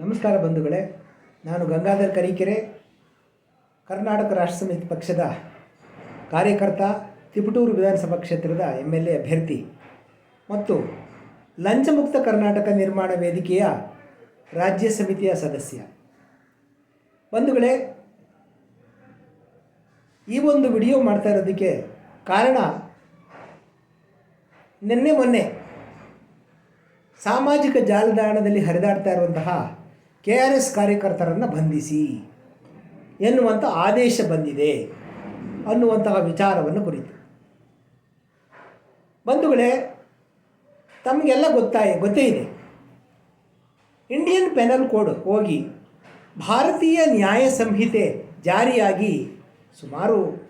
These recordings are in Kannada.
ನಮಸ್ಕಾರ ಬಂಧುಗಳೇ, ನಾನು ಗಂಗಾಧರ್ ಕರೀಕೆರೆ, ಕರ್ನಾಟಕ ರಾಷ್ಟ್ರ ಸಮಿತಿ ಪಕ್ಷದ ಕಾರ್ಯಕರ್ತ, ತಿಪಟೂರು ವಿಧಾನಸಭಾ ಕ್ಷೇತ್ರದ ಎಂ ಎಲ್ ಎ ಅಭ್ಯರ್ಥಿ ಮತ್ತು ಲಂಚಮುಕ್ತ ಕರ್ನಾಟಕ ನಿರ್ಮಾಣ ವೇದಿಕೆಯ ರಾಜ್ಯ ಸಮಿತಿಯ ಸದಸ್ಯ. ಬಂಧುಗಳೇ, ಈ ಒಂದು ವಿಡಿಯೋ ಮಾಡ್ತಾ ಇರೋದಕ್ಕೆ ಕಾರಣ ನಿನ್ನೆ ಮೊನ್ನೆ ಸಾಮಾಜಿಕ ಜಾಲತಾಣದಲ್ಲಿ ಹರಿದಾಡ್ತಾ ಇರುವಂತಹ ಕೆ ಆರ್ ಎಸ್ ಕಾರ್ಯಕರ್ತರನ್ನು ಬಂಧಿಸಿ ಎನ್ನುವಂಥ ಆದೇಶ ಬಂದಿದೆ ಅನ್ನುವಂತಹ ವಿಚಾರವನ್ನು ಕುರಿತು. ಬಂಧುಗಳೇ, ತಮಗೆಲ್ಲ ಗೊತ್ತಾಯ ಗೊತ್ತೇ ಇದೆ. ಇಂಡಿಯನ್ ಪೆನಲ್ ಕೋಡ್ ಹೋಗಿ ಭಾರತೀಯ ನ್ಯಾಯ ಸಂಹಿತೆ ಜಾರಿಯಾಗಿ ಸುಮಾರು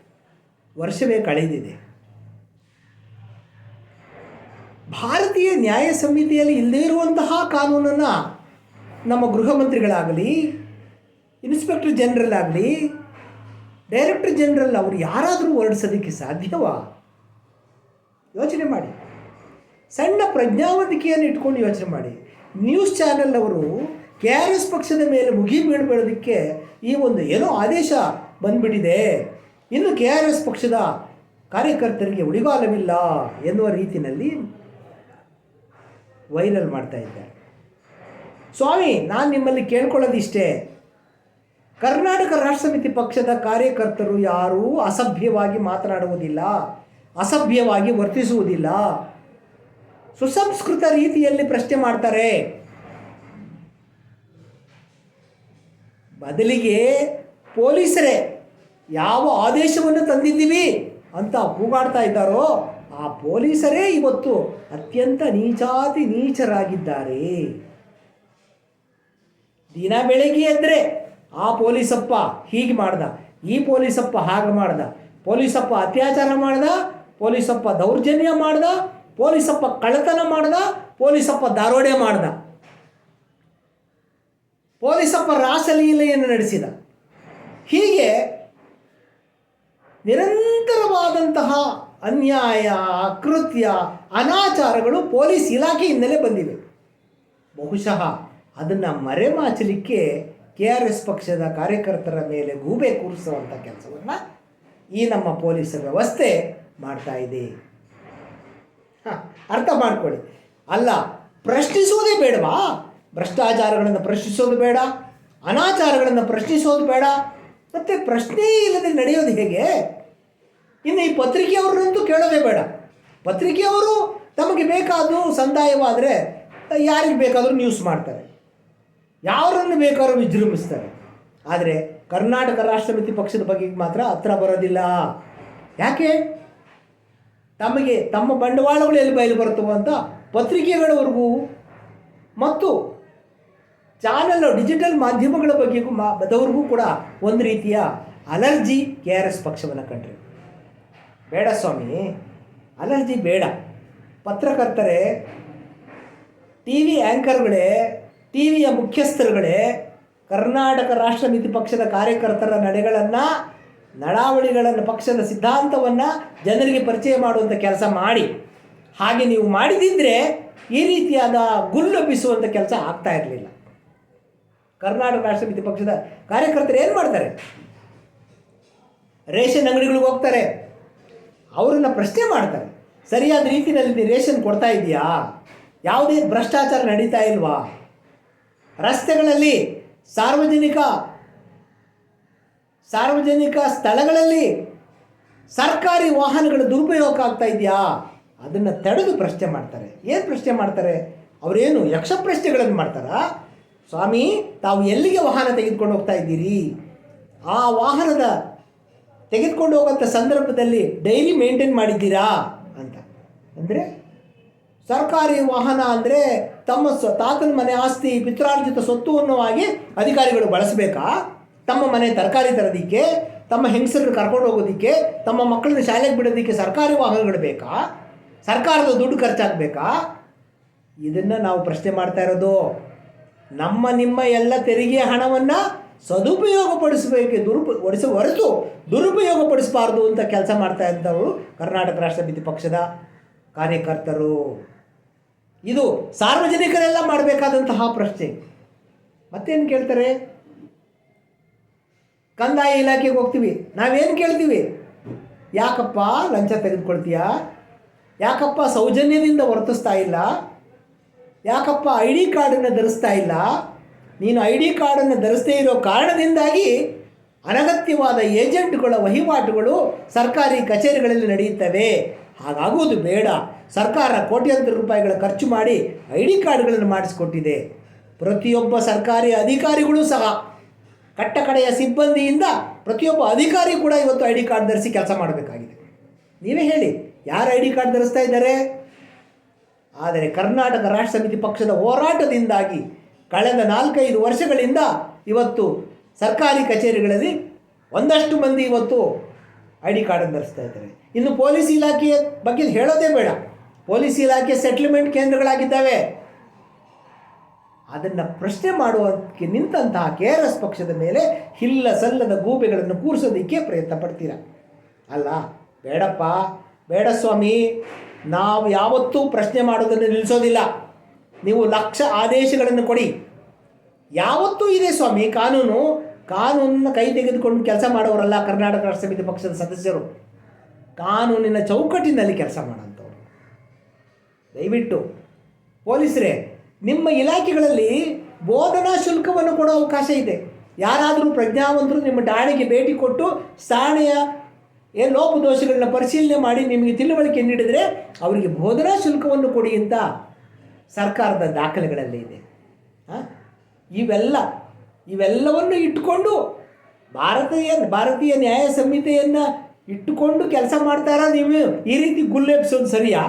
ವರ್ಷವೇ ಕಳೆದಿದೆ. ಭಾರತೀಯ ನ್ಯಾಯ ಸಂಹಿತೆಯಲ್ಲಿ ಇಲ್ಲದೇ ಇರುವಂತಹ ಕಾನೂನನ್ನು ನಮ್ಮ ಗೃಹ ಮಂತ್ರಿಗಳಾಗಲಿ ಇನ್ಸ್ಪೆಕ್ಟರ್ ಜನರಲ್ ಆಗಲಿ, ಡೈರೆಕ್ಟರ್ ಜನರಲ್ ಅವರು ಯಾರಾದರೂ ಹೊರಡಿಸೋದಕ್ಕೆ ಸಾಧ್ಯವಾ? ಯೋಚನೆ ಮಾಡಿ. ಸಣ್ಣ ಪ್ರಜ್ಞಾವಂತಿಕೆಯನ್ನು ಇಟ್ಕೊಂಡು ಯೋಚನೆ ಮಾಡಿ. ನ್ಯೂಸ್ ಚಾನೆಲ್ ಅವರು ಕೆ ಆರ್ ಎಸ್ ಪಕ್ಷದ ಮೇಲೆ ಮುಗಿ ಬೀಳ್ಬೇಡೋದಕ್ಕೆ ಈ ಒಂದು ಏನೋ ಆದೇಶ ಬಂದ್ಬಿಟ್ಟಿದೆ. ಇನ್ನು ಕೆ ಆರ್ ಎಸ್ ಪಕ್ಷದ ಕಾರ್ಯಕರ್ತರಿಗೆ ಉಳಿಗಾಲವಿಲ್ಲ ಎನ್ನುವ ರೀತಿಯಲ್ಲಿ ವೈರಲ್ ಮಾಡ್ತಾ ಇದ್ದಾರೆ. ಸ್ವಾಮಿ, ನಾನು ನಿಮ್ಮಲ್ಲಿ ಕೇಳ್ಕೊಳ್ಳೋದಿಷ್ಟೇ. ಕರ್ನಾಟಕ ರಾಷ್ಟ್ರ ಸಮಿತಿ ಪಕ್ಷದ ಕಾರ್ಯಕರ್ತರು ಯಾರೂ ಅಸಭ್ಯವಾಗಿ ಮಾತನಾಡುವುದಿಲ್ಲ, ಅಸಭ್ಯವಾಗಿ ವರ್ತಿಸುವುದಿಲ್ಲ. ಸುಸಂಸ್ಕೃತ ರೀತಿಯಲ್ಲಿ ಪ್ರಶ್ನೆ ಮಾಡ್ತಾರೆ. ಬದಲಿಗೆ ಪೊಲೀಸರೇ, ಯಾವ ಆದೇಶವನ್ನು ತಂದಿದ್ದೀವಿ ಅಂತ ಕೂಗಾಡ್ತಾ ಇದ್ದಾರೋ, ಆ ಪೊಲೀಸರೇ ಇವತ್ತು ಅತ್ಯಂತ ನೀಚಾತಿ ನೀಚರಾಗಿದ್ದಾರೆ. ದಿನ ಬೆಳಿಗ್ಗೆ ಎದ್ದರೆ ಆ ಪೊಲೀಸಪ್ಪ ಹೀಗೆ ಮಾಡ್ದ, ಈ ಪೊಲೀಸಪ್ಪ ಹಾಗೆ ಮಾಡ್ದ, ಪೊಲೀಸಪ್ಪ ಅತ್ಯಾಚಾರ ಮಾಡ್ದ, ಪೊಲೀಸಪ್ಪ ದೌರ್ಜನ್ಯ ಮಾಡ್ದ, ಪೊಲೀಸಪ್ಪ ಕಳ್ಳತನ ಮಾಡ್ದ, ಪೊಲೀಸಪ್ಪ ದಾರೋಡೆ ಮಾಡ್ದ. ಪೊಲೀಸಪ್ಪ ರಾಸಲೀಲೆಯನ್ನು ನಡೆಸಿದ. ಹೀಗೆ ನಿರಂತರವಾದಂತಹ ಅನ್ಯಾಯ, ಅಕೃತ್ಯ, ಅನಾಚಾರಗಳು ಪೊಲೀಸ್ ಇಲಾಖೆಯಿಂದಲೇ ಬಂದಿವೆ. ಬಹುಶಃ ಅದನ್ನು ಮರೆಮಾಚಲಿಕ್ಕೆ ಕೆ ಆರ್ ಎಸ್ ಪಕ್ಷದ ಕಾರ್ಯಕರ್ತರ ಮೇಲೆ ಗೂಬೆ ಕೂರಿಸುವಂಥ ಕೆಲಸವನ್ನು ಈ ನಮ್ಮ ಪೊಲೀಸ್ ವ್ಯವಸ್ಥೆ ಮಾಡ್ತಾ ಇದೆ. ಹಾಂ, ಅರ್ಥ ಮಾಡ್ಕೊಳ್ಳಿ. ಅಲ್ಲ ಪ್ರಶ್ನಿಸೋದೇ ಬೇಡವಾ? ಭ್ರಷ್ಟಾಚಾರಗಳನ್ನು ಪ್ರಶ್ನಿಸೋದು ಬೇಡ, ಅನಾಚಾರಗಳನ್ನು ಪ್ರಶ್ನಿಸೋದು ಬೇಡ, ಮತ್ತು ಪ್ರಶ್ನೆ ಇಲ್ಲದೆ ನಡೆಯೋದು ಹೇಗೆ? ಇನ್ನು ಈ ಪತ್ರಿಕೆಯವ್ರನ್ನಂತೂ ಕೇಳೋದೇ ಬೇಡ. ಪತ್ರಿಕೆಯವರು ತಮಗೆ ಬೇಕಾದರೂ ಸಂದಾಯವಾದರೆ, ಯಾರಿಗೆ ಬೇಕಾದರೂ ನ್ಯೂಸ್ ಮಾಡ್ತಾರೆ. ಯಾರನ್ನು ಬೇಕಾದ್ರೂ ವಿಜೃಂಭಿಸ್ತಾರೆ. ಆದರೆ ಕರ್ನಾಟಕ ರಾಷ್ಟ್ರ ಸಮಿತಿ ಪಕ್ಷದ ಬಗ್ಗೆ ಮಾತ್ರ ಹತ್ರ ಬರೋದಿಲ್ಲ. ಯಾಕೆ? ತಮಗೆ ತಮ್ಮ ಬಂಡವಾಳಗಳು ಎಲ್ಲಿ ಬಯಲು ಬರುತ್ತವೋ ಅಂತ ಪತ್ರಿಕೆಗಳವರೆಗೂ ಮತ್ತು ಚಾನಲ್ ಡಿಜಿಟಲ್ ಮಾಧ್ಯಮಗಳ ಬಗ್ಗೆಗೂ ಮಾ ಬದವ್ರಿಗೂ ಕೂಡ ಒಂದು ರೀತಿಯ ಅಲರ್ಜಿ ಕೆ ಆರ್ ಎಸ್ ಪಕ್ಷವನ್ನು ಕಂಡ್ರಿ. ಬೇಡ ಸ್ವಾಮಿ, ಅಲರ್ಜಿ ಬೇಡ. ಪತ್ರಕರ್ತರೇ ಟಿ ವಿ ಆ್ಯಂಕರ್ಗಳೇ ಟಿ ವಿಯ ಮುಖ್ಯಸ್ಥರುಗಳೇ ಕರ್ನಾಟಕ ರಾಷ್ಟ್ರ ಮಿತಿ ಪಕ್ಷದ ಕಾರ್ಯಕರ್ತರ ನಡೆಗಳನ್ನು, ನಡಾವಳಿಗಳನ್ನು, ಪಕ್ಷದ ಸಿದ್ಧಾಂತವನ್ನು ಜನರಿಗೆ ಪರಿಚಯ ಮಾಡುವಂಥ ಕೆಲಸ ಮಾಡಿ. ಹಾಗೆ ನೀವು ಮಾಡಿದಿದ್ದರೆ ಈ ರೀತಿಯಾದ ಗುಲ್ಲೊಬ್ಬಿಸುವಂಥ ಕೆಲಸ ಆಗ್ತಾ ಇರಲಿಲ್ಲ. ಕರ್ನಾಟಕ ರಾಷ್ಟ್ರ ಮಿತಿ ಪಕ್ಷದ ಕಾರ್ಯಕರ್ತರು ಏನು ಮಾಡ್ತಾರೆ? ರೇಷನ್ ಅಂಗಡಿಗಳಿಗೆ ಹೋಗ್ತಾರೆ. ಅವರನ್ನು ಪ್ರಶ್ನೆ ಮಾಡ್ತಾರೆ. ಸರಿಯಾದ ರೀತಿಯಲ್ಲಿ ನೀವು ರೇಷನ್ ಕೊಡ್ತಾ ಇದೆಯಾ? ಯಾವುದೇ ಭ್ರಷ್ಟಾಚಾರ ನಡೀತಾ ಇಲ್ವಾ? ರಸ್ತೆಗಳಲ್ಲಿ, ಸಾರ್ವಜನಿಕ ಸಾರ್ವಜನಿಕ ಸ್ಥಳಗಳಲ್ಲಿ ಸರ್ಕಾರಿ ವಾಹನಗಳ ದುರುಪಯೋಗ ಆಗ್ತಾ ಇದೆಯಾ? ಅದನ್ನು ತಡೆದು ಪ್ರಶ್ನೆ ಮಾಡ್ತಾರೆ. ಏನು ಪ್ರಶ್ನೆ ಮಾಡ್ತಾರೆ? ಅವರೇನು ಯಕ್ಷ ಪ್ರಶ್ನೆಗಳನ್ನು ಮಾಡ್ತಾರಾ? ಸ್ವಾಮಿ, ತಾವು ಎಲ್ಲಿಗೆ ವಾಹನ ತೆಗೆದುಕೊಂಡು ಹೋಗ್ತಾ ಇದ್ದೀರಿ? ಆ ವಾಹನದ ತೆಗೆದುಕೊಂಡು ಹೋಗುವಂಥ ಸಂದರ್ಭದಲ್ಲಿ ಡೈಲಿ ಮೇಂಟೈನ್ ಮಾಡಿದ್ದೀರಾ? ಅಂತ. ಅಂದರೆ ಸರ್ಕಾರಿ ವಾಹನ ಅಂದರೆ ತಮ್ಮ ಸ್ವ, ತಾತನ ಮನೆ ಆಸ್ತಿ, ಪಿತ್ರಾರ್ಜಿತ ಸ್ವತ್ತು ಅನ್ನುವಾಗಿ ಅಧಿಕಾರಿಗಳು ಬಳಸಬೇಕಾ? ತಮ್ಮ ಮನೆ ತರಕಾರಿ ತರೋದಕ್ಕೆ, ತಮ್ಮ ಹೆಂಗಸರನ್ನು ಕರ್ಕೊಂಡು ಹೋಗೋದಕ್ಕೆ, ತಮ್ಮ ಮಕ್ಕಳನ್ನ ಶಾಲೆಗೆ ಬಿಡೋದಕ್ಕೆ ಸರ್ಕಾರಿ ವಾಹನಗಳು ಬೇಕಾ? ಸರ್ಕಾರದ ದುಡ್ಡು ಖರ್ಚಾಗಬೇಕಾ? ಇದನ್ನು ನಾವು ಪ್ರಶ್ನೆ ಮಾಡ್ತಾ ಇರೋದು. ನಮ್ಮ ನಿಮ್ಮ ಎಲ್ಲ ತೆರಿಗೆ ಹಣವನ್ನು ಸದುಪಯೋಗಪಡಿಸಬೇಕು, ದುರುಪ, ಒಡಿಸ, ಹೊರತು ದುರುಪಯೋಗಪಡಿಸಬಾರ್ದು ಅಂತ ಕೆಲಸ ಮಾಡ್ತಾ ಇದ್ದವರು ಕರ್ನಾಟಕ ರಾಷ್ಟ್ರ ಸಮಿತಿ ಪಕ್ಷದ ಕಾರ್ಯಕರ್ತರು. ಇದು ಸಾರ್ವಜನಿಕರೆಲ್ಲ ಮಾಡಬೇಕಾದಂತಹ ಪ್ರಶ್ನೆ. ಮತ್ತೇನು ಕೇಳ್ತಾರೆ? ಕಂದಾಯ ಇಲಾಖೆಗೆ ಹೋಗ್ತೀವಿ. ನಾವೇನು ಕೇಳ್ತೀವಿ? ಯಾಕಪ್ಪ ಲಂಚ ತೆಗೆದುಕೊಳ್ತೀಯಾ? ಯಾಕಪ್ಪ ಸೌಜನ್ಯದಿಂದ ವರ್ತಿಸ್ತಾ ಇಲ್ಲ? ಯಾಕಪ್ಪ ಐ ಡಿ ಕಾರ್ಡನ್ನು ಧರಿಸ್ತಾ ಇಲ್ಲ? ನೀನು ಐ ಡಿ ಕಾರ್ಡನ್ನು ಧರಿಸದೇ ಇರೋ ಕಾರಣದಿಂದಾಗಿ ಅನಗತ್ಯವಾದ ಏಜೆಂಟ್ಗಳ ವಹಿವಾಟುಗಳು ಸರ್ಕಾರಿ ಕಚೇರಿಗಳಲ್ಲಿ ನಡೆಯುತ್ತವೆ. ಹಾಗಾಗುವುದು ಬೇಡ. ಸರ್ಕಾರ ಕೋಟ್ಯಾಂತರ ರೂಪಾಯಿಗಳ ಖರ್ಚು ಮಾಡಿ ಐ ಡಿ ಕಾರ್ಡ್ಗಳನ್ನು ಮಾಡಿಸಿಕೊಟ್ಟಿದೆ. ಪ್ರತಿಯೊಬ್ಬ ಸರ್ಕಾರಿ ಅಧಿಕಾರಿಗಳು ಸಹ ಕಟ್ಟಕಡೆಯ ಸಿಬ್ಬಂದಿಯಿಂದ ಪ್ರತಿಯೊಬ್ಬ ಅಧಿಕಾರಿ ಕೂಡ ಇವತ್ತು ಐ ಡಿ ಕಾರ್ಡ್ ಧರಿಸಿ ಕೆಲಸ ಮಾಡಬೇಕಾಗಿದೆ. ನೀವೇ ಹೇಳಿ, ಯಾರು ಐ ಡಿ ಕಾರ್ಡ್ ಧರಿಸ್ತಾ ಇದ್ದಾರೆ? ಆದರೆ ಕರ್ನಾಟಕ ರಾಷ್ಟ್ರ ಸಮಿತಿ ಪಕ್ಷದ ಹೋರಾಟದಿಂದಾಗಿ ಕಳೆದ ನಾಲ್ಕೈದು ವರ್ಷಗಳಿಂದ ಇವತ್ತು ಸರ್ಕಾರಿ ಕಚೇರಿಗಳಲ್ಲಿ ಒಂದಷ್ಟು ಮಂದಿ ಇವತ್ತು ಐ ಡಿ ಕಾರ್ಡನ್ನು ಧರಿಸ್ತಾ ಇದ್ದಾರೆ. ಇನ್ನು ಪೊಲೀಸ್ ಇಲಾಖೆಯ ಬಗ್ಗೆ ಹೇಳೋದೇ ಬೇಡ. ಪೊಲೀಸ್ ಇಲಾಖೆ ಸೆಟ್ಲ್ಮೆಂಟ್ ಕೇಂದ್ರಗಳಾಗಿದ್ದಾವೆ. ಅದನ್ನು ಪ್ರಶ್ನೆ ಮಾಡುವುದಕ್ಕೆ ನಿಂತಹ ಕೆ ಆರ್ ಎಸ್ ಪಕ್ಷದ ಮೇಲೆ ಹಿಲ್ಲ ಸಲ್ಲದ ಗೂಬೆಗಳನ್ನು ಕೂರಿಸೋದಕ್ಕೆ ಪ್ರಯತ್ನ ಪಡ್ತೀರ? ಅಲ್ಲ, ಬೇಡಪ್ಪ, ಬೇಡ ಸ್ವಾಮಿ. ನಾವು ಯಾವತ್ತೂ ಪ್ರಶ್ನೆ ಮಾಡೋದನ್ನು ನಿಲ್ಲಿಸೋದಿಲ್ಲ. ನೀವು ಲಕ್ಷ ಆದೇಶಗಳನ್ನು ಕೊಡಿ. ಯಾವತ್ತೂ ಇದೆ ಸ್ವಾಮಿ, ಕಾನೂನು. ಕಾನೂನನ್ನು ಕೈ ತೆಗೆದುಕೊಂಡು ಕೆಲಸ ಮಾಡೋರಲ್ಲ ಕರ್ನಾಟಕ ರಾಷ್ಟ್ರ ಸಮಿತಿ ಪಕ್ಷದ ಸದಸ್ಯರು. ಕಾನೂನಿನ ಚೌಕಟ್ಟಿನಲ್ಲಿ ಕೆಲಸ ಮಾಡೋಂಥವ್ರು ದಯವಿಟ್ಟು ಪೊಲೀಸರೇ, ನಿಮ್ಮ ಇಲಾಖೆಗಳಲ್ಲಿ ಬೋಧನಾ ಶುಲ್ಕವನ್ನು ಕೊಡೋ ಅವಕಾಶ ಇದೆ. ಯಾರಾದರೂ ಪ್ರಜ್ಞಾವಂತರು ನಿಮ್ಮ ಠಾಣೆಗೆ ಭೇಟಿ ಕೊಟ್ಟು ಸ್ಥಾನೆಯ ಏನು ಲೋಪದೋಷಗಳನ್ನ ಪರಿಶೀಲನೆ ಮಾಡಿ ನಿಮಗೆ ತಿಳುವಳಿಕೆ ನೀಡಿದರೆ ಅವರಿಗೆ ಬೋಧನಾ ಶುಲ್ಕವನ್ನು ಕೊಡಿ ಅಂತ ಸರ್ಕಾರದ ದಾಖಲೆಗಳಲ್ಲಿ ಇದೆ? ಇವೆಲ್ಲ ಇವೆಲ್ಲವನ್ನು ಇಟ್ಟುಕೊಂಡು ಭಾರತೀಯ ಭಾರತೀಯ ನ್ಯಾಯ ಸಂಹಿತೆಯನ್ನು ಇಟ್ಟುಕೊಂಡು ಕೆಲಸ ಮಾಡ್ತಾರಾ ನೀವು? ಈ ರೀತಿ ಗುಲ್ಲೆಬ್ಸೋದು ಸರಿಯಾ?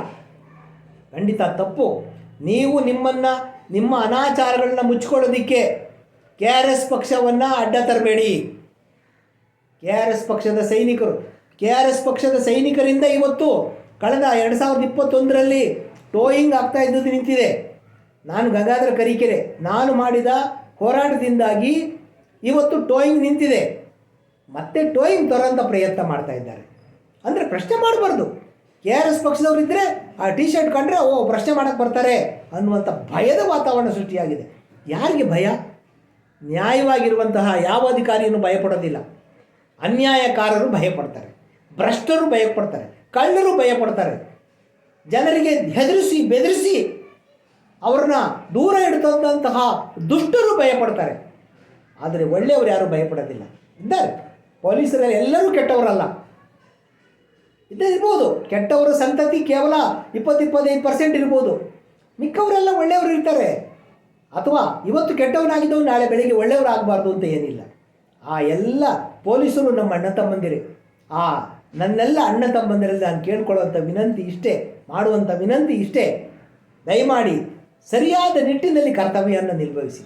ಖಂಡಿತ ತಪ್ಪು. ನೀವು ನಿಮ್ಮನ್ನು, ನಿಮ್ಮ ಅನಾಚಾರಗಳನ್ನ ಮುಚ್ಕೊಳ್ಳೋದಕ್ಕೆ ಕೆ ಆರ್ ಎಸ್ ಪಕ್ಷವನ್ನು ಅಡ್ಡ ತರಬೇಡಿ. ಕೆ ಆರ್ ಎಸ್ ಪಕ್ಷದ ಸೈನಿಕರು ಕೆ ಆರ್ ಎಸ್ ಪಕ್ಷದ ಸೈನಿಕರಿಂದ ಇವತ್ತು ಕಳೆದ ಎರಡು ಸಾವಿರದ ಇಪ್ಪತ್ತೊಂದರಲ್ಲಿ ಟೋಯಿಂಗ್ ಆಗ್ತಾ ಇದ್ದದ್ದು ನಿಂತಿದೆ. ನಾನು ಗಂಗಾಧರ ಕರಿಕೆರೆ, ನಾನು ಮಾಡಿದ ಹೋರಾಟದಿಂದಾಗಿ ಇವತ್ತು ಟೋಯಿಂಗ್ ನಿಂತಿದೆ. ಮತ್ತೆ ಟೋಯಿಂಗ್ ತರೋಂಥ ಪ್ರಯತ್ನ ಮಾಡ್ತಾ ಇದ್ದಾರೆ. ಅಂದರೆ ಪ್ರಶ್ನೆ ಮಾಡಬಾರ್ದು. ಕೆ ಆರ್ ಎಸ್ ಪಕ್ಷದವ್ರು ಇದ್ದರೆ ಆ ಟಿ ಶರ್ಟ್ ಕಂಡ್ರೆ, ಓ, ಪ್ರಶ್ನೆ ಮಾಡೋಕ್ಕೆ ಬರ್ತಾರೆ ಅನ್ನುವಂಥ ಭಯದ ವಾತಾವರಣ ಸೃಷ್ಟಿಯಾಗಿದೆ. ಯಾರಿಗೆ ಭಯ? ನ್ಯಾಯವಾಗಿರುವಂತಹ ಯಾವ ಅಧಿಕಾರಿಯನ್ನು ಭಯಪಡೋದಿಲ್ಲ. ಅನ್ಯಾಯಕಾರರು ಭಯಪಡ್ತಾರೆ. ಭ್ರಷ್ಟರು ಭಯಪಡ್ತಾರೆ. ಕಳ್ಳರು ಭಯಪಡ್ತಾರೆ. ಜನರಿಗೆ ಹೆದರಿಸಿ, ಬೆದರಿಸಿ ಅವ್ರನ್ನ ದೂರ ಇಡ್ತಂತಹ ದುಷ್ಟರು ಭಯಪಡ್ತಾರೆ. ಆದರೆ ಒಳ್ಳೆಯವರು ಯಾರು ಭಯಪಡೋದಿಲ್ಲ. ಇದ್ದಾರೆ. ಪೊಲೀಸರಲ್ಲಿ ಎಲ್ಲರೂ ಕೆಟ್ಟವರಲ್ಲ. ಇದ್ದೇ ಇರ್ಬೋದು. ಕೆಟ್ಟವರ ಸಂತತಿ ಕೇವಲ ಇಪ್ಪತ್ತು ಇಪ್ಪತ್ತೈದು ಪರ್ಸೆಂಟ್ ಇರ್ಬೋದು. ಮಿಕ್ಕವರೆಲ್ಲ ಒಳ್ಳೆಯವರು ಇರ್ತಾರೆ. ಅಥವಾ ಇವತ್ತು ಕೆಟ್ಟವನಾಗಿದ್ದವು ನಾಳೆ ಬೆಳಿಗ್ಗೆ ಒಳ್ಳೆಯವರಾಗಬಾರ್ದು ಅಂತ ಏನಿಲ್ಲ. ಆ ಎಲ್ಲ ಪೊಲೀಸರು ನಮ್ಮ ಅಣ್ಣ ತಮ್ಮಂದಿರೇ. ಆ ನನ್ನೆಲ್ಲ ಅಣ್ಣ ತಮ್ಮಂದಿರಲ್ಲಿ ನಾನು ಕೇಳ್ಕೊಳ್ಳುವಂಥ ವಿನಂತಿ ಇಷ್ಟೇ ಮಾಡುವಂಥ ವಿನಂತಿ ಇಷ್ಟೇ. ದಯಮಾಡಿ ಸರಿಯಾದ ನಿಟ್ಟಿನಲ್ಲಿ ಕರ್ತವ್ಯವನ್ನು ನಿರ್ವಹಿಸಿ.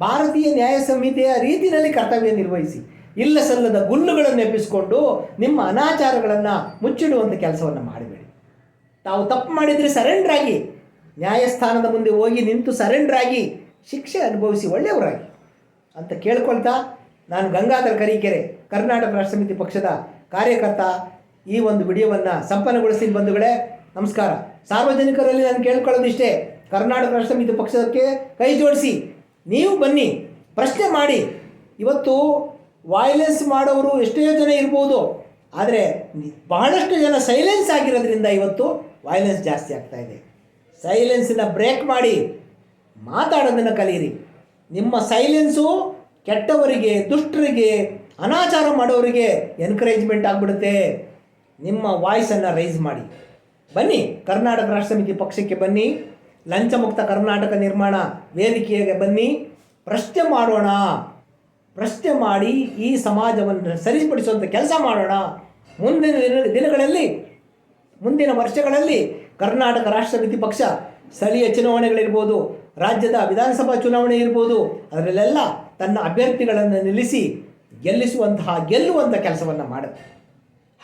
ಭಾರತೀಯ ನ್ಯಾಯ ಸಂಹಿತೆಯ ರೀತಿಯಲ್ಲಿ ಕರ್ತವ್ಯ ನಿರ್ವಹಿಸಿ. ಇಲ್ಲ ಸಲ್ಲದ ಗುಲ್ಲುಗಳನ್ನು ಎಬ್ಬಿಸಿಕೊಂಡು ನಿಮ್ಮ ಅನಾಚಾರಗಳನ್ನು ಮುಚ್ಚಿಡುವಂಥ ಕೆಲಸವನ್ನು ಮಾಡಬೇಡಿ. ತಾವು ತಪ್ಪು ಮಾಡಿದರೆ ಸರೆಂಡರ್ ಆಗಿ ನ್ಯಾಯಸ್ಥಾನದ ಮುಂದೆ ಹೋಗಿ ನಿಂತು ಸರೆಂಡರ್ ಆಗಿ ಶಿಕ್ಷೆ ಅನುಭವಿಸಿ ಒಳ್ಳೆಯವರಾಗಿ. ಅಂತ ಕೇಳ್ಕೊಳ್ತಾ ನಾನು ಗಂಗಾಧರ ಕರೀಕೆರೆ, ಕರ್ನಾಟಕ ರಾಷ್ಟ್ರ ಸಮಿತಿ ಪಕ್ಷದ ಕಾರ್ಯಕರ್ತ ಈ ಒಂದು ವಿಡಿಯೋವನ್ನು ಸಂಪನ್ನಗೊಳಿಸಿ ಬಂಧುಗಳೇ. ನಮಸ್ಕಾರ. ಸಾರ್ವಜನಿಕರಲ್ಲಿ ನಾನು ಕೇಳ್ಕೊಳ್ಳೋದಿಷ್ಟೇ. ಕರ್ನಾಟಕ ರಾಷ್ಟ್ರ ಸಮಿತಿ ಪಕ್ಷಕ್ಕೆ ಕೈ ಜೋಡಿಸಿ. ನೀವು ಬನ್ನಿ, ಪ್ರಶ್ನೆ ಮಾಡಿ. ಇವತ್ತು ವಾಯ್ಲೆನ್ಸ್ ಮಾಡೋರು ಎಷ್ಟೋ ಜನ ಇರ್ಬೋದು, ಆದರೆ ಬಹಳಷ್ಟು ಜನ ಸೈಲೆನ್ಸ್ ಆಗಿರೋದ್ರಿಂದ ಇವತ್ತು ವಾಯ್ಲೆನ್ಸ್ ಜಾಸ್ತಿ ಆಗ್ತಾ ಇದೆ. ಸೈಲೆನ್ಸನ್ನ ಬ್ರೇಕ್ ಮಾಡಿ ಮಾತಾಡೋದನ್ನು ಕಲಿಯಿರಿ. ನಿಮ್ಮ ಸೈಲೆನ್ಸು ಕೆಟ್ಟವರಿಗೆ, ದುಷ್ಟರಿಗೆ, ಅನಾಚಾರ ಮಾಡೋರಿಗೆ ಎನ್ಕರೇಜ್ಮೆಂಟ್ ಆಗಿಬಿಡುತ್ತೆ. ನಿಮ್ಮ ವಾಯ್ಸನ್ನು ರೈಸ್ ಮಾಡಿ. ಬನ್ನಿ, ಕರ್ನಾಟಕ ರಾಷ್ಟ್ರ ಸಮಿತಿ ಪಕ್ಷಕ್ಕೆ ಬನ್ನಿ. ಲಂಚಮುಕ್ತ ಕರ್ನಾಟಕ ನಿರ್ಮಾಣ ವೇದಿಕೆಗೆ ಬನ್ನಿ. ಪ್ರಶ್ನೆ ಮಾಡೋಣ. ಪ್ರಶ್ನೆ ಮಾಡಿ ಈ ಸಮಾಜವನ್ನು ಸರಿಪಡಿಸುವಂಥ ಕೆಲಸ ಮಾಡೋಣ. ಮುಂದಿನ ದಿನ ದಿನಗಳಲ್ಲಿ, ಮುಂದಿನ ವರ್ಷಗಳಲ್ಲಿ ಕರ್ನಾಟಕ ರಾಷ್ಟ್ರ ಸಮಿತಿ ಪಕ್ಷ ಸ್ಥಳೀಯ ಚುನಾವಣೆಗಳಿರ್ಬೋದು, ರಾಜ್ಯದ ವಿಧಾನಸಭಾ ಚುನಾವಣೆ ಇರ್ಬೋದು, ಅದರಲ್ಲೆಲ್ಲ ತನ್ನ ಅಭ್ಯರ್ಥಿಗಳನ್ನು ನಿಲ್ಲಿಸಿ ಗೆಲ್ಲಿಸುವಂತಹ ಗೆಲ್ಲುವಂಥ ಕೆಲಸವನ್ನು ಮಾಡುತ್ತೆ.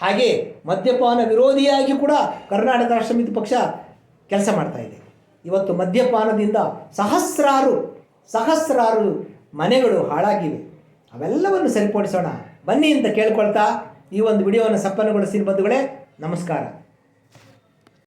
ಹಾಗೆ ಮದ್ಯಪಾನ ವಿರೋಧಿಯಾಗಿ ಕೂಡ ಕರ್ನಾಟಕ ರಾಷ್ಟ್ರ ಸಮಿತಿ ಪಕ್ಷ ಕೆಲಸ ಮಾಡ್ತಾ ಇದೆ. ಇವತ್ತು ಮದ್ಯಪಾನದಿಂದ ಸಹಸ್ರಾರು ಸಹಸ್ರಾರು ಮನೆಗಳು ಹಾಳಾಗಿವೆ. ಅವೆಲ್ಲವನ್ನು ಸರಿಪಡಿಸೋಣ. ಬನ್ನಿ ಅಂತ ಕೇಳ್ಕೊಳ್ತಾ ಈ ಒಂದು ವಿಡಿಯೋವನ್ನು ಸಂಪನ್ನಗೊಳಿಸಿ ಬಂಧುಗಳೇ, ನಮಸ್ಕಾರ.